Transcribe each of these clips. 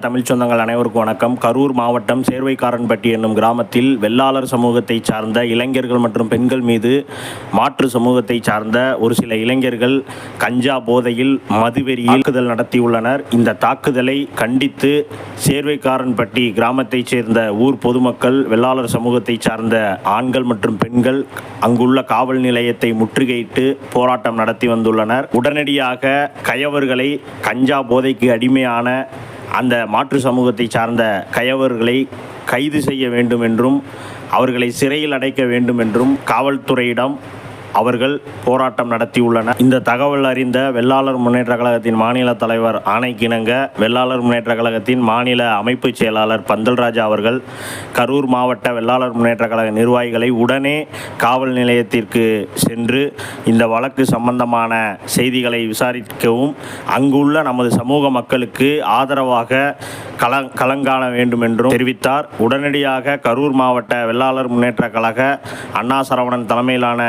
தமிழ் சொந்தங்கள் அனைவருக்கும் வணக்கம். கரூர் மாவட்டம் சேர்வைக்காரன்பட்டி என்னும் கிராமத்தில் வெள்ளாளர் சமூகத்தை சார்ந்த இளைஞர்கள் மற்றும் பெண்கள் மீது மாற்று சமூகத்தை சார்ந்த ஒரு சில இளைஞர்கள் கஞ்சா போதையில் மதுவெறி தாக்குதல் நடத்தியுள்ளனர். இந்த தாக்குதலை கண்டித்து சேர்வைக்காரன்பட்டி கிராமத்தைச் சேர்ந்த ஊர் பொதுமக்கள் வெள்ளாளர் சமூகத்தை சார்ந்த ஆண்கள் மற்றும் பெண்கள் அங்குள்ள காவல் நிலையத்தை முற்றுகையிட்டு போராட்டம் நடத்தி வந்துள்ளனர். உடனடியாக கயவர்களை கஞ்சா போதைக்கு அடிமையான அந்த மாற்று சமூகத்தை சார்ந்த கயவர்களை கைது செய்ய வேண்டும் என்றும் அவர்களை சிறையில் அடைக்க வேண்டும் என்றும் காவல்துறையிடம் அவர்கள் போராட்டம் நடத்தியுள்ளனர். இந்த தகவல் அறிந்த வெள்ளாளர் முன்னேற்ற கழகத்தின் மாநில தலைவர் ஆணைக்கிணங்க வெள்ளாளர் முன்னேற்ற கழகத்தின் மாநில அமைப்பு செயலாளர் பந்தல்ராஜா அவர்கள் கரூர் மாவட்ட வெள்ளாளர் முன்னேற்ற கழக நிர்வாகிகளை உடனே காவல் நிலையத்திற்கு சென்று இந்த வழக்கு சம்பந்தமான செய்திகளை விசாரிக்கவும் அங்குள்ள நமது சமூக மக்களுக்கு ஆதரவாக கல கலங்காண வேண்டும் என்றும் தெரிவித்தார். உடனடியாக கரூர் மாவட்ட வெள்ளாளர் முன்னேற்ற கழக அண்ணா சரவணன் தலைமையிலான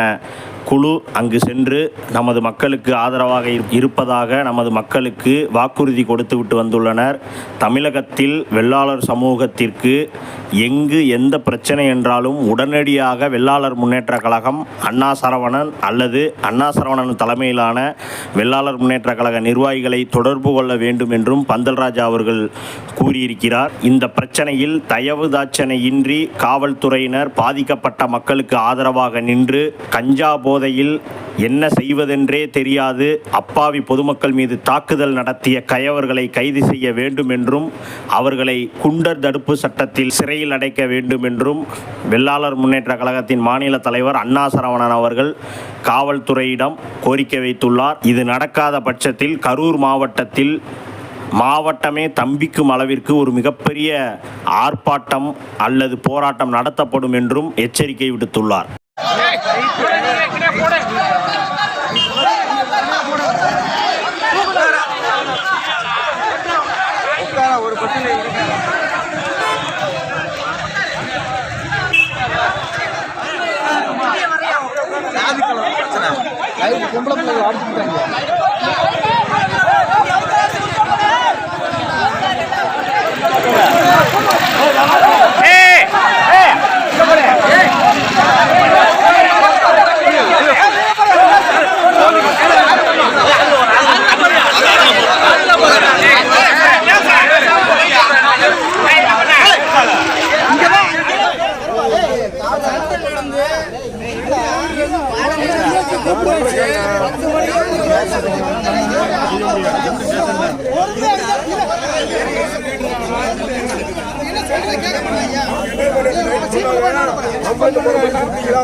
குழு அங்கு சென்று நமது மக்களுக்கு ஆதரவாக இரு- இருப்பதாக நமது மக்களுக்கு வாக்குறுதி கொடுத்துவிட்டு வந்துள்ளனர். தமிழகத்தில் வெள்ளாளர் சமூகத்திற்கு எங்கு எந்த பிரச்சனை என்றாலும் உடனடியாக வெள்ளாளர் முன்னேற்ற கழகம் அண்ணா சரவணன் அல்லது அண்ணா சரவணன் தலைமையிலான வெள்ளாளர் முன்னேற்ற கழக நிர்வாகிகளை தொடர்பு கொள்ள வேண்டும் என்றும் பந்தல்ராஜா அவர்கள் கூறியிருக்கிறார். இந்த பிரச்சனையில் தயவு தாட்சணையின்றி காவல்துறையினர் பாதிக்கப்பட்ட மக்களுக்கு ஆதரவாக நின்று கஞ்சா போதையில் என்ன செய்வதென்றே தெரியாது. அப்பாவி பொதுமக்கள் மீது தாக்குதல் நடத்திய கயவர்களை கைது செய்ய வேண்டும் என்றும் அவர்களை குண்டர் தடுப்பு சட்டத்தில் சிறையில் அடைக்க வேண்டும் என்றும் வெள்ளாளர் முன்னேற்ற கழகத்தின் மாநில தலைவர் அண்ணா சரவணன் அவர்கள் காவல்துறையிடம் கோரிக்கை வைத்துள்ளார். இது நடக்காத பட்சத்தில் கரூர் மாவட்டத்தில் மாவட்டமே தம்பிக்கும் அளவிற்கு ஒரு மிகப்பெரிய ஆர்ப்பாட்டம் அல்லது போராட்டம் நடத்தப்படும் என்றும் எச்சரிக்கை விடுத்துள்ளார். பொம்பளை பிள்ளைகள் அடிச்சுக்கிட்டாங்க.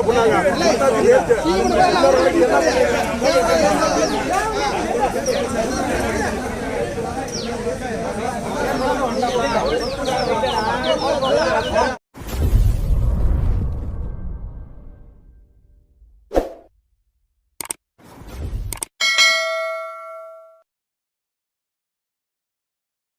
பண்ணாங்க